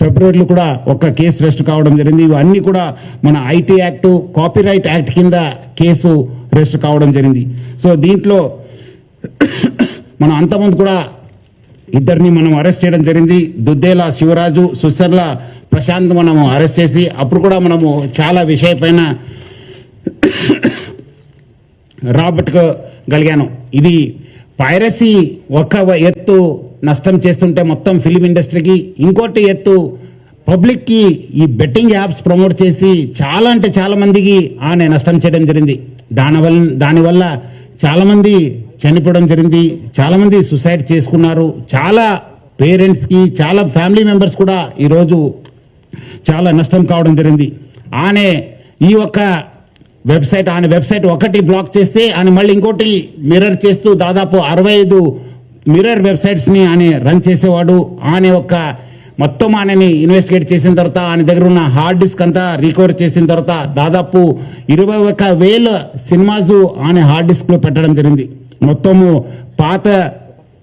ఫిబ్రవరిలో కూడా ఒక కేసు రెస్ట్ కావడం జరిగింది. ఇవన్నీ కూడా మన ఐటీ యాక్టు కాపీరైట్ యాక్ట్ కింద కేసు రిజిస్టర్ కావడం జరిగింది. సో దీంట్లో మనం అంతమంది కూడా ఇద్దరిని మనం అరెస్ట్ చేయడం జరిగింది. దుద్దేల శివరాజు సుసర్ల ప్రశాంత్ మనము అరెస్ట్ చేసి అప్పుడు కూడా మనము చాలా విషయపైన రాబట్టుకోగలిగాను ఇది పైరసీ ఒక ఎత్తు నష్టం చేస్తుంటే మొత్తం ఫిలిం ఇండస్ట్రీకి ఇంకోటి ఎత్తు పబ్లిక్కి ఈ బెట్టింగ్ యాప్స్ ప్రమోట్ చేసి చాలా అంటే చాలామందికి ఆనే ఆమె నష్టం చేయడం జరిగింది. దానివల్ల దానివల్ల చాలామంది చనిపోవడం జరిగింది. చాలామంది సుసైడ్ చేసుకున్నారు. చాలా పేరెంట్స్కి చాలా ఫ్యామిలీ మెంబర్స్ కూడా ఈరోజు చాలా నష్టం కావడం జరిగింది. ఆనే ఈ ఒక్క వెబ్సైట్ ఆయన వెబ్సైట్ ఒకటి బ్లాక్ చేస్తే ఆయన మళ్ళీ ఇంకోటి మిర్రర్ చేస్తూ దాదాపు అరవై ఐదు మిర్రర్ వెబ్సైట్స్ని ఆయన రన్ చేసేవాడు. ఆయన ఒక మొత్తం ఆయనని ఇన్వెస్టిగేట్ చేసిన తర్వాత ఆయన దగ్గర ఉన్న హార్డ్ డిస్క్ అంతా రికవర్ చేసిన తర్వాత దాదాపు ఇరవై ఒక వేల సినిమాస్ ఆయన హార్డ్ డిస్క్లో పెట్టడం జరిగింది. మొత్తము పాత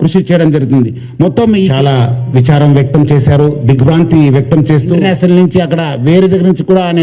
కృషి చేయడం జరుగుతుంది. మొత్తం చాలా విచారం వ్యక్తం చేశారు దిగ్భ్రాంతి వ్యక్తం చేస్తూ నేషనల్ నుంచి అక్కడ వేరే దగ్గర నుంచి కూడా ఆయన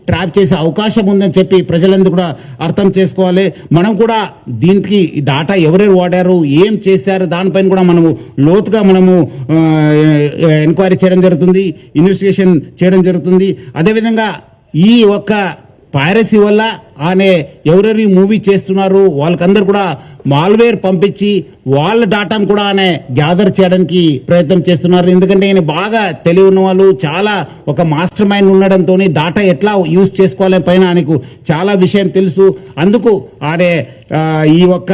ట్రాప్ చేసే అవకాశం ఉందని చెప్పి ప్రజలందరూ కూడా అర్థం చేసుకోవాలి. మనం కూడా దీనికి డాటా ఎవరెవరు వాడారు ఏం చేశారు దానిపైన కూడా మనము లోతుగా మనము ఎంక్వైరీ చేయడం జరుగుతుంది ఇన్వెస్టిగేషన్ చేయడం జరుగుతుంది. అదేవిధంగా ఈ ఒక్క పైరసీ వల్ల ఆమె ఎవరెవరి మూవీ చేస్తున్నారు వాళ్ళకందరు కూడా మాల్వేర్ పంపించి వాళ్ళ డాటాను కూడా ఆయన గ్యాదర్ చేయడానికి ప్రయత్నం చేస్తున్నారు. ఎందుకంటే ఈయన బాగా తెలివి ఉన్న వాళ్ళు చాలా ఒక మాస్టర్ మైండ్ ఉండడంతో డాటా ఎట్లా యూజ్ చేసుకోవాలని పైన ఆయనకు చాలా విషయం తెలుసు. అందుకు ఆడే ఈ ఒక్క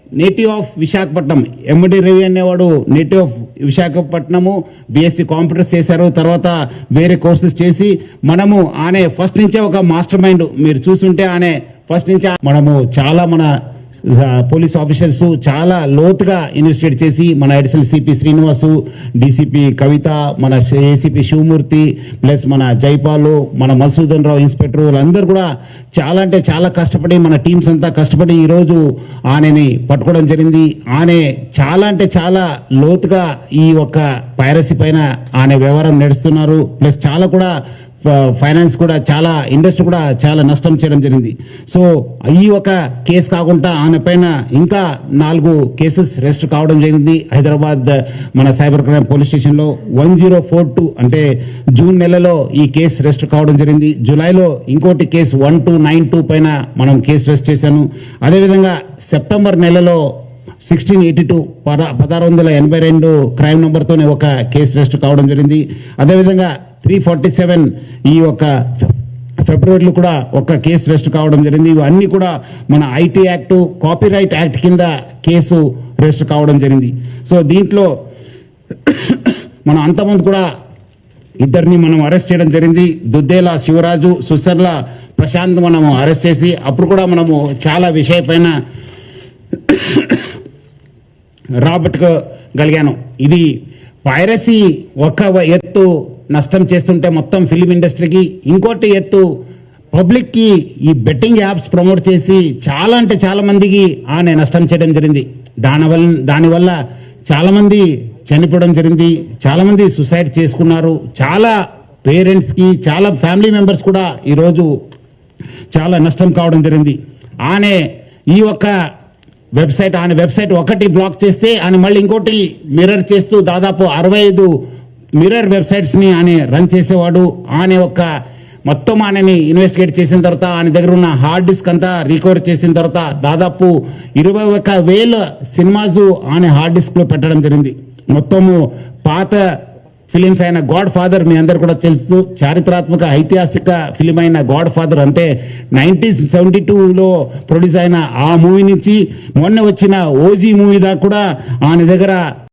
native of Visakhapatnam MD Ravi అనేవాడు native of Visakhapatnam BSc computers చేశారు తర్వాత వేరే కోర్సెస్ చేసి మనము ఆనే ఫస్ట్ నుంచే ఒక మాస్టర్ మైండ్ మీరు చూసుంటే ఆనే ఫస్ట్ నుంచే మనము చాలా మన పోలీస్ ఆఫీసర్స్ చాలా లోతుగా ఇన్వెస్టిగేట్ చేసి మన additional CP Srinivas DCP Kavitha మన ఏసీపీ శివమూర్తి ప్లస్ మన జైపాలు మన మసూదన్ రావు ఇన్స్పెక్టర్ వాళ్ళందరూ కూడా చాలా అంటే చాలా కష్టపడి మన టీమ్స్ అంతా కష్టపడి ఈరోజు ఆనని పట్టుకోవడం జరిగింది. ఆనే చాలా అంటే చాలా లోతుగా ఈ ఒక్క పైరసీ పైన ఆనే వ్యవహారం నడుస్తున్నారు. ప్లస్ చాలా కూడా ఫైనాన్స్ కూడా చాలా ఇండస్ట్రీ కూడా చాలా నష్టం చేయడం జరిగింది. సో ఈ ఒక కేసు కాకుండా ఆయన పైన ఇంకా నాలుగు కేసెస్ రెస్ట్ కావడం జరిగింది. హైదరాబాద్ మన సైబర్ క్రైమ్ పోలీస్ స్టేషన్లో వన్ జీరో ఫోర్ టూ అంటే జూన్ నెలలో ఈ కేసు రెస్ట్ కావడం జరిగింది. జూలైలో ఇంకోటి case one two nine two పైన మనం కేసు రెస్ట్ చేశాను. అదేవిధంగా సెప్టెంబర్ నెలలో సిక్స్టీన్ ఎయిటీ టూ పద పదహారు వందల ఎనభై రెండు క్రైమ్ నెంబర్తోనే ఒక కేసు రెస్ట్ కావడం జరిగింది. అదేవిధంగా త్రీ ఫార్టీ సెవెన్ ఈ యొక్క ఫిబ్రవరిలో కూడా ఒక కేసు రెస్ట్ కావడం జరిగింది. ఇవన్నీ కూడా మన ఐటీ యాక్టు కాపీరైట్ యాక్ట్ కింద కేసు రెస్ట్ కావడం జరిగింది. సో దీంట్లో మనం అంతమంది కూడా ఇద్దరిని మనం అరెస్ట్ చేయడం జరిగింది. దుద్దేల శివరాజు సుసర్ల ప్రశాంత్ మనము అరెస్ట్ చేసి అప్పుడు కూడా మనము చాలా విషయపైన రాబట్టుకోగలిగాను ఇది పైరసీ ఒక ఎత్తు నష్టం చేస్తుంటే మొత్తం ఫిలిం ఇండస్ట్రీకి ఇంకోటి ఎత్తు పబ్లిక్కి ఈ బెట్టింగ్ యాప్స్ ప్రమోట్ చేసి చాలా అంటే చాలా మందికి ఆనే నష్టం చేయడం జరిగింది. దానివల్ల దానివల్ల చాలామంది చనిపోవడం జరిగింది. చాలామంది సుసైడ్ చేసుకున్నారు. చాలా పేరెంట్స్కి చాలా ఫ్యామిలీ మెంబర్స్ కూడా ఈరోజు చాలా నష్టం కావడం జరిగింది. ఆనే ఈ ఒక్క వెబ్సైట్ ఆయన వెబ్సైట్ ఒకటి బ్లాక్ చేస్తే ఆయన మళ్ళీ ఇంకోటి మిర్రర్ చేస్తూ దాదాపు అరవై ఐదు మిర్రర్ వెబ్సైట్స్ని ఆయన రన్ చేసేవాడు. ఆయన ఒక మొత్తం ఆయనని ఇన్వెస్టిగేట్ చేసిన తర్వాత ఆయన దగ్గర ఉన్న హార్డ్ డిస్క్ అంతా రికవర్ చేసిన తర్వాత దాదాపు ఇరవై ఒక్క వేల సినిమాస్ ఆయన హార్డ్ డిస్క్లో పెట్టడం జరిగింది. మొత్తము పాత ఫిలిమ్స్ అయిన గాడ్ ఫాదర్ మీ అందరు కూడా తెలుసు. చారిత్రాత్మక ఐతిహాసిక ఫిలిం అయిన గాడ్ ఫాదర్ అంటే నైన్టీన్ సెవెంటీ టూలో ప్రొడ్యూస్ అయిన ఆ మూవీ నుంచి మొన్న వచ్చిన ఓజీ మూవీ దాకా కూడా ఆయన దగ్గర